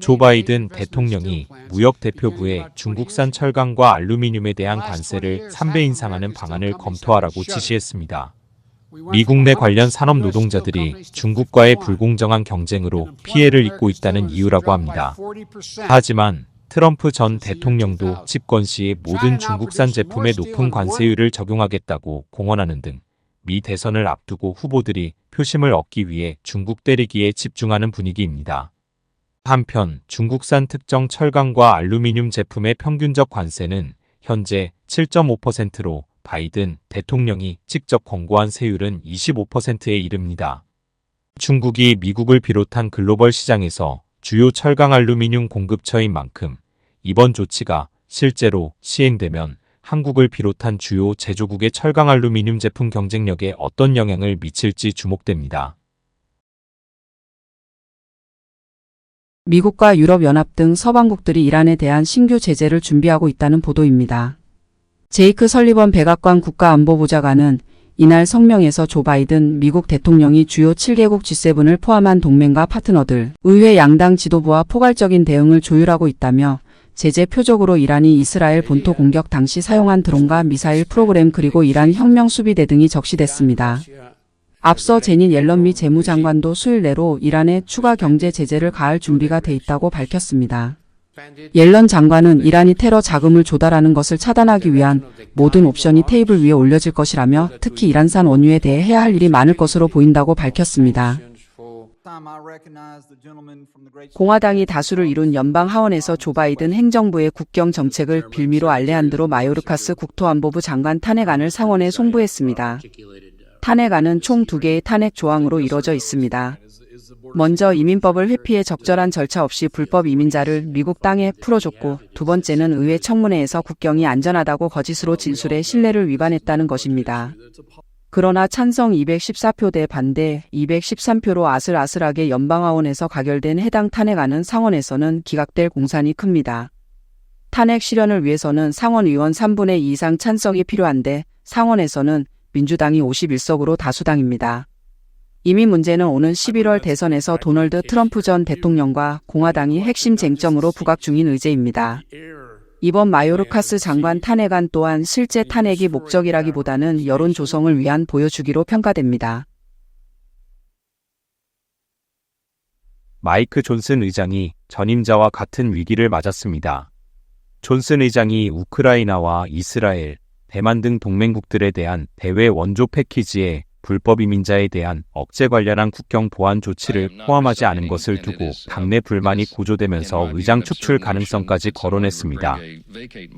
조 바이든 대통령이 무역 대표부에 중국산 철강과 알루미늄에 대한 관세를 3배 인상하는 방안을 검토하라고 지시했습니다. 미국 내 관련 산업 노동자들이 중국과의 불공정한 경쟁으로 피해를 입고 있다는 이유라고 합니다. 하지만 트럼프 전 대통령도 집권 시 모든 중국산 제품에 높은 관세율을 적용하겠다고 공언하는 등 미 대선을 앞두고 후보들이 표심을 얻기 위해 중국 때리기에 집중하는 분위기입니다. 한편 중국산 특정 철강과 알루미늄 제품의 평균적 관세는 현재 7.5%로 바이든 대통령이 직접 권고한 세율은 25%에 이릅니다. 중국이 미국을 비롯한 글로벌 시장에서 주요 철강 알루미늄 공급처인 만큼 이번 조치가 실제로 시행되면 한국을 비롯한 주요 제조국의 철강 알루미늄 제품 경쟁력에 어떤 영향을 미칠지 주목됩니다. 미국과 유럽연합 등 서방국들이 이란에 대한 신규 제재를 준비하고 있다는 보도입니다. 제이크 설리번 백악관 국가안보보좌관은 이날 성명에서 조 바이든 미국 대통령이 주요 7개국 G7을 포함한 동맹과 파트너들, 의회 양당 지도부와 포괄적인 대응을 조율하고 있다며 제재 표적으로 이란이 이스라엘 본토 공격 당시 사용한 드론과 미사일 프로그램 그리고 이란 혁명 수비대 등이 적시됐습니다. 앞서 제닛 옐런 미 재무장관도 수일 내로 이란에 추가 경제 제재를 가할 준비가 돼 있다고 밝혔습니다. 옐런 장관은 이란이 테러 자금을 조달하는 것을 차단하기 위한 모든 옵션이 테이블 위에 올려질 것이라며 특히 이란산 원유에 대해 해야 할 일이 많을 것으로 보인다고 밝혔습니다. 공화당이 다수를 이룬 연방 하원에서 조 바이든 행정부의 국경 정책을 빌미로 알레한드로 마요르카스 국토안보부 장관 탄핵안을 상원에 송부했습니다. 탄핵안은 총 두 개의 탄핵 조항으로 이뤄져 있습니다. 먼저 이민법을 회피해 적절한 절차 없이 불법 이민자를 미국 땅에 풀어줬고 두 번째는 의회 청문회에서 국경이 안전하다고 거짓으로 진술해 신뢰를 위반했다는 것입니다. 그러나 찬성 214표 대 반대 213표로 아슬아슬하게 연방하원에서 가결된 해당 탄핵안은 상원에서는 기각될 공산이 큽니다. 탄핵 실현을 위해서는 상원 의원 3분의 2 이상 찬성이 필요한데 상원에서는 민주당이 51석으로 다수당입니다. 이미 문제는 오는 11월 대선에서 도널드 트럼프 전 대통령과 공화당이 핵심 쟁점으로 부각 중인 의제입니다. 이번 마요르카스 장관 탄핵안 또한 실제 탄핵이 목적이라기보다는 여론 조성을 위한 보여주기로 평가됩니다. 마이크 존슨 의장이 전임자와 같은 위기를 맞았습니다. 존슨 의장이 우크라이나와 이스라엘, 대만 등 동맹국들에 대한 대외 원조 패키지에 불법 이민자에 대한 억제 관련한 국경 보안 조치를 포함하지 않은 것을 두고 당내 불만이 고조되면서 의장 축출 가능성까지 거론했습니다.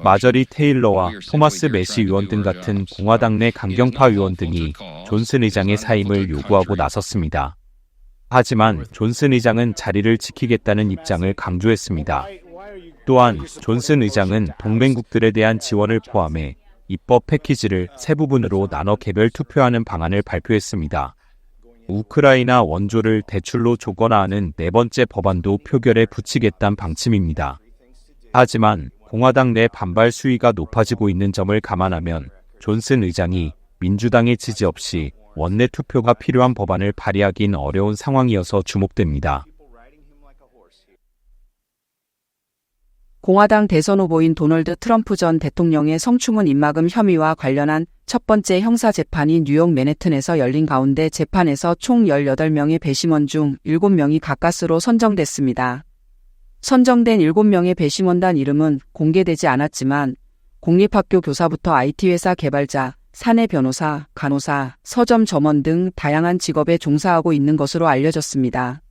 마저리 테일러와 토마스 메시 의원 등 같은 공화당 내 강경파 의원 등이 존슨 의장의 사임을 요구하고 나섰습니다. 하지만 존슨 의장은 자리를 지키겠다는 입장을 강조했습니다. 또한 존슨 의장은 동맹국들에 대한 지원을 포함해 입법 패키지를 세 부분으로 나눠 개별 투표하는 방안을 발표했습니다. 우크라이나 원조를 대출로 조거나 하는 네 번째 법안도 표결에 붙이겠다는 방침입니다. 하지만 공화당 내 반발 수위가 높아지고 있는 점을 감안하면 존슨 의장이 민주당의 지지 없이 원내 투표가 필요한 법안을 발의하긴 어려운 상황이어서 주목됩니다. 공화당 대선 후보인 도널드 트럼프 전 대통령의 성추문 입막음 혐의와 관련한 첫 번째 형사 재판이 뉴욕 맨해튼에서 열린 가운데 재판에서 총 18명의 배심원 중 7명이 가까스로 선정됐습니다. 선정된 7명의 배심원단 이름은 공개되지 않았지만 공립학교 교사부터 IT회사 개발자, 사내 변호사, 간호사, 서점 점원 등 다양한 직업에 종사하고 있는 것으로 알려졌습니다.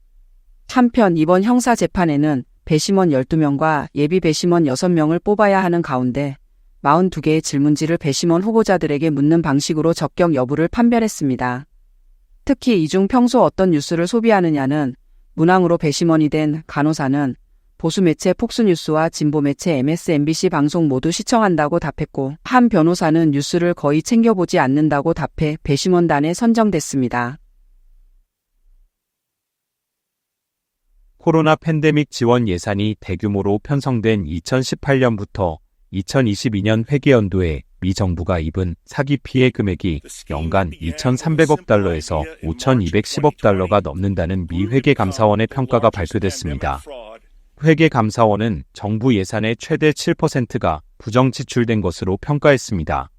한편 이번 형사 재판에는 배심원 12명과 예비 배심원 6명을 뽑아야 하는 가운데 42개의 질문지를 배심원 후보자들에게 묻는 방식으로 적격 여부를 판별했습니다. 특히 이 중 평소 어떤 뉴스를 소비하느냐는 문항으로 배심원이 된 간호사는 보수 매체 폭스뉴스와 진보 매체 MSNBC 방송 모두 시청한다고 답했고 한 변호사는 뉴스를 거의 챙겨보지 않는다고 답해 배심원단에 선정됐습니다. 코로나 팬데믹 지원 예산이 대규모로 편성된 2018년부터 2022년 회계연도에 미 정부가 입은 사기 피해 금액이 연간 2,300억 달러에서 5,210억 달러가 넘는다는 미 회계감사원의 평가가 발표됐습니다. 회계감사원은 정부 예산의 최대 7%가 부정 지출된 것으로 평가했습니다.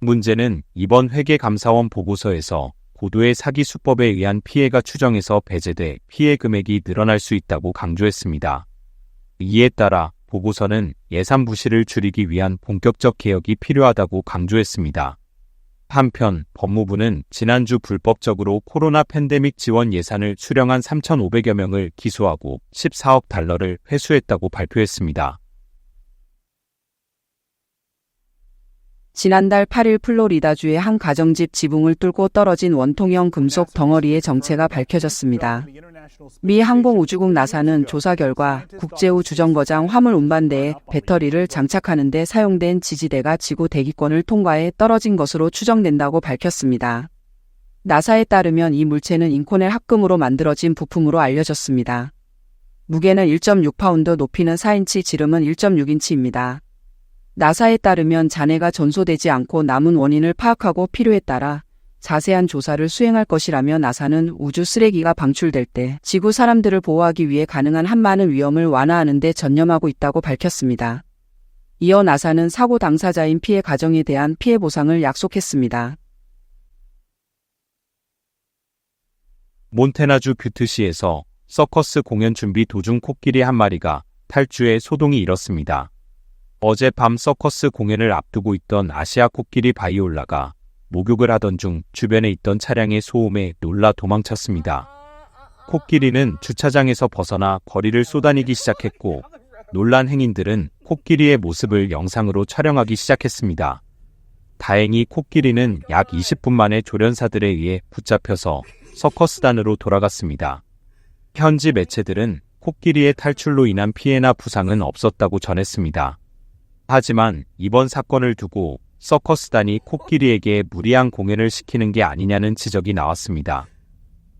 문제는 이번 회계감사원 보고서에서 고도의 사기 수법에 의한 피해가 추정해서 배제돼 피해 금액이 늘어날 수 있다고 강조했습니다. 이에 따라 보고서는 예산 부실을 줄이기 위한 본격적 개혁이 필요하다고 강조했습니다. 한편 법무부는 지난주 불법적으로 코로나 팬데믹 지원 예산을 수령한 3,500여 명을 기소하고 14억 달러를 회수했다고 발표했습니다. 지난달 8일 플로리다주의 한 가정집 지붕을 뚫고 떨어진 원통형 금속 덩어리의 정체가 밝혀졌습니다. 미 항공우주국 나사는 조사 결과 국제우 주정거장 화물 운반대에 배터리를 장착하는 데 사용된 지지대가 지구 대기권을 통과해 떨어진 것으로 추정된다고 밝혔습니다. 나사에 따르면 이 물체는 인코넬 합금으로 만들어진 부품으로 알려졌습니다. 무게는 1.6파운드, 높이는 4인치, 지름은 1.6인치입니다. 나사에 따르면 잔해가 전소되지 않고 남은 원인을 파악하고 필요에 따라 자세한 조사를 수행할 것이라며 나사는 우주 쓰레기가 방출될 때 지구 사람들을 보호하기 위해 가능한 한 많은 위험을 완화하는 데 전념하고 있다고 밝혔습니다. 이어 나사는 사고 당사자인 피해 가정에 대한 피해 보상을 약속했습니다. 몬테나주 뷰트시에서 서커스 공연 준비 도중 코끼리 한 마리가 탈주해 소동이 일었습니다. 어젯밤 서커스 공연을 앞두고 있던 아시아 코끼리 바이올라가 목욕을 하던 중 주변에 있던 차량의 소음에 놀라 도망쳤습니다. 코끼리는 주차장에서 벗어나 거리를 쏘다니기 시작했고 놀란 행인들은 코끼리의 모습을 영상으로 촬영하기 시작했습니다. 다행히 코끼리는 약 20분 만에 조련사들에 의해 붙잡혀서 서커스단으로 돌아갔습니다. 현지 매체들은 코끼리의 탈출로 인한 피해나 부상은 없었다고 전했습니다. 하지만 이번 사건을 두고 서커스단이 코끼리에게 무리한 공연을 시키는 게 아니냐는 지적이 나왔습니다.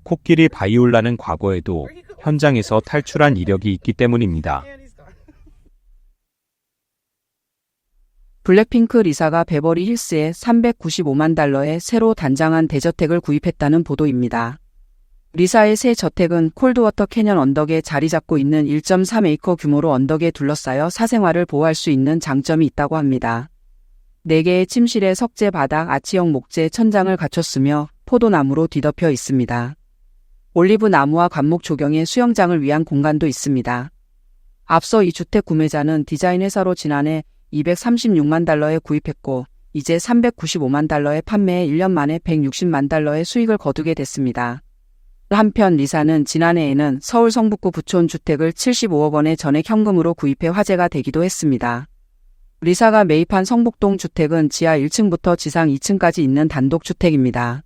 코끼리 바이올라는 과거에도 현장에서 탈출한 이력이 있기 때문입니다. 블랙핑크 리사가 베버리 힐스에 395만 달러의 새로 단장한 대저택을 구입했다는 보도입니다. 리사의 새 저택은 콜드워터 캐년 언덕에 자리 잡고 있는 1.3에이커 규모로 언덕에 둘러싸여 사생활을 보호할 수 있는 장점이 있다고 합니다. 4개의 침실에 석재 바닥 아치형 목재 천장을 갖췄으며 포도나무로 뒤덮여 있습니다. 올리브 나무와 관목 조경에 수영장을 위한 공간도 있습니다. 앞서 이 주택 구매자는 디자인 회사로 지난해 236만 달러에 구입했고 이제 395만 달러에 판매해 1년 만에 160만 달러의 수익을 거두게 됐습니다. 한편 리사는 지난해에는 서울 성북구 부촌 주택을 75억 원의 전액 현금으로 구입해 화제가 되기도 했습니다. 리사가 매입한 성북동 주택은 지하 1층부터 지상 2층까지 있는 단독 주택입니다.